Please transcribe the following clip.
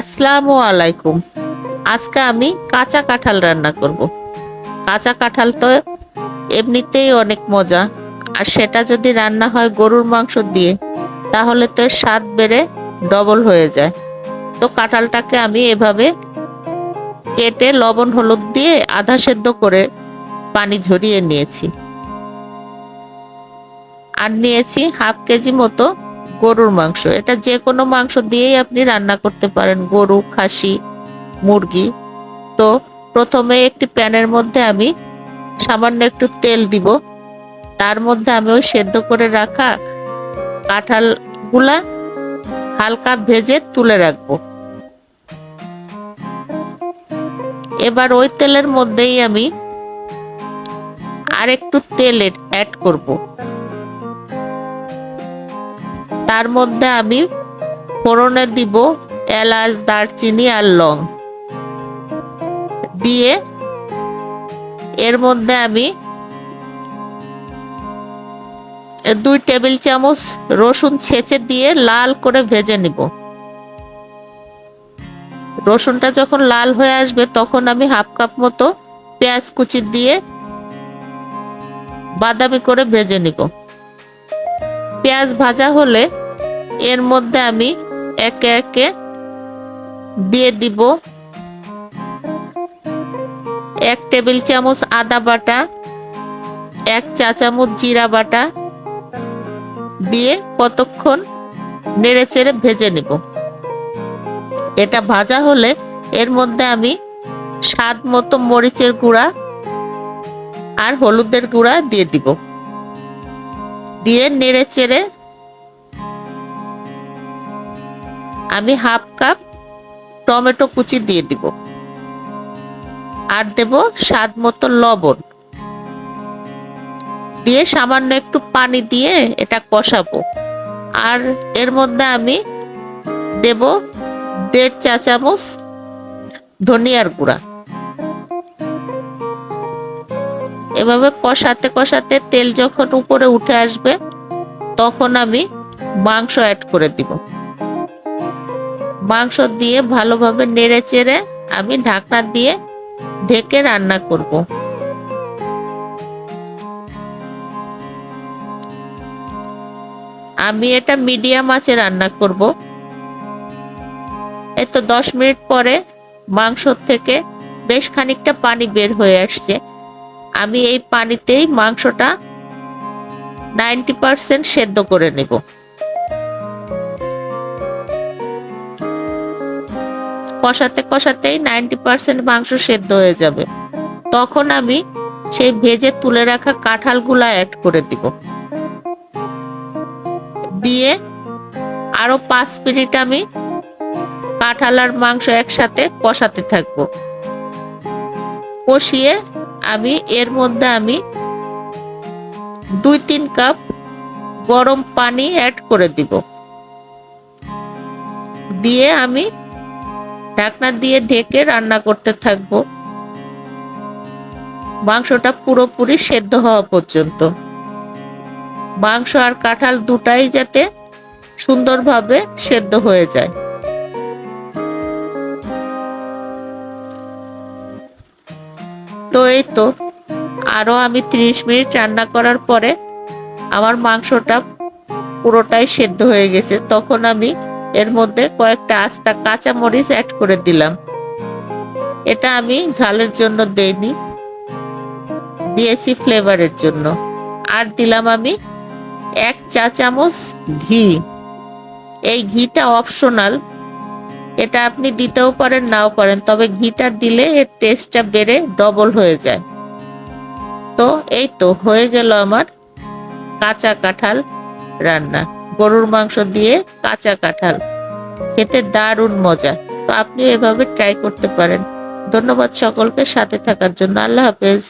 আসসালামু আলাইকুম। আজকে আমি কাঁচা কাঁঠাল রান্না করব। কাঁচা কাঁঠাল তো এমনিতেই অনেক মজা। আর সেটা যদি রান্না হয় গরুর মাংস দিয়ে, তাহলে তো স্বাদ বেড়ে ডবল হয়ে যায়। তো কাঁঠালটাকে আমি এভাবে কেটে লবণ, হলুদ দিয়ে আধা সেদ্ধ করে পানি ঝরিয়ে নিয়েছি। আর নিয়েছি হাফ কেজি মতো গরুর মাংস। এটা যে কোনো মাংস দিয়েই আপনি রান্না করতে পারেন, গরু, খাসি, মুরগি। তো প্রথমে একটি প্যানের মধ্যে আমি সামান্য একটু তেল দিব। তার মধ্যে আমি ওই সেদ্ধ করে রাখা কাঁঠালগুলা হালকা ভেজে তুলে রাখব। এবার ওই তেলের মধ্যেই আমি আর একটু তেল অ্যাড করব। তার মধ্যে আমি ফোড়নে দিব এলাচ, দারচিনি আর লং। দিয়ে এর মধ্যে আমি দুই টেবিল চামচ রসুন ছেঁচে দিয়ে লাল করে ভেজে নিব। রসুনটা যখন লাল হয়ে আসবে, তখন আমি হাফ কাপ মতো পেঁয়াজ কুচি দিয়ে বাদামি করে ভেজে নিব। পেঁয়াজ ভাজা হলে এর মধ্যে আমি একে একে দিয়ে দিব। এক টেবিল চামচ আদা বাটা, এক চা চামচ জিরা বাটা দিয়ে কতক্ষণ নেড়ে চেড়ে ভেজে নিব। এটা ভাজা হলে এর মধ্যে আমি স্বাদ মতো মরিচের গুঁড়া আর হলুদের গুঁড়া দিয়ে দিব। দিয়ে নেড়ে চেড়ে আমি হাফ কাপ টমেটো কুচি দিয়ে দিব। আর দেব স্বাদ মতো লবণ। দিয়ে সামান্য একটু পানি দিয়ে এটা কষাবো। আর এর মধ্যে আমি দেব দেড় চা চামচ ধনিয়ার গুঁড়া। এভাবে কষাতে কষাতে তেল যখন উপরে উঠে আসবে, তখন আমি মাংস অ্যাড করে দিব। মাংস দিয়ে ভালোভাবে নেড়ে চেড়ে আমি ঢাকনা দিয়ে ঢেকে রান্না করব। আমি এটা মিডিয়াম আঁচে রান্না করব। এই তো দশ মিনিট পরে মাংস থেকে বেশ খানিকটা পানি বের হয়ে আসছে। আমি এই পানিতেই মাংসটা নাইনটি পার্সেন্ট সেদ্ধ করে নেব। কষাতে কষাতেই নাইনটি পার্সেন্ট মাংস সেদ্ধ হয়ে যাবে। তখন আমি সেই ভেজে তুলে রাখা কাঁঠালগুলা অ্যাড করে দিব। দিয়ে আরও পাঁচ মিনিট আমি কাঁঠাল আর মাংস একসাথে কষাতে থাকব। কষিয়ে আমি এর মধ্যে আমি দুই তিন কাপ গরম পানি অ্যাড করে দিব। দিয়ে আমি ঢাকনা দিয়ে ঢেকে রান্না করতে থাকব। মাংসটা পুরোপুরি সেদ্ধ হওয়া পর্যন্ত। মাংস আর কাঁঠাল দুটাই যাতে সুন্দরভাবে সেদ্ধ হয়ে যায়। তো এই তো, আরও আমি 30 মিনিট রান্না করার পরে আমার মাংসটা পুরোটাই সেদ্ধ হয়ে গেছে। তখন আমি এর মধ্যে কয়েকটা আস্তা কাঁচা মরিচ অ্যাড করে দিলাম। এটা আমি ঝালের জন্য দেইনি, দিয়েছি ফ্লেভারের জন্য। আর দিলাম আমি এক চা চামচ ঘি। এই ঘিটা অপশনাল এটা আপনি দিতেও পারেন, নাও পারেন, তবে ঘিটা দিলে এর টেস্টটা বেড়ে ডবল হয়ে যায়। তো এই তো, হয়ে গেল আমার কাঁচা কাঁঠাল রান্না। গরুর মাংস দিয়ে কাঁচা কাঁঠাল। খেতে দারুণ মজা। তো আপনি এভাবে ট্রাই করতে পারেন। ধন্যবাদ সকলকে সাথে থাকার জন্য। আল্লাহ হাফেজ।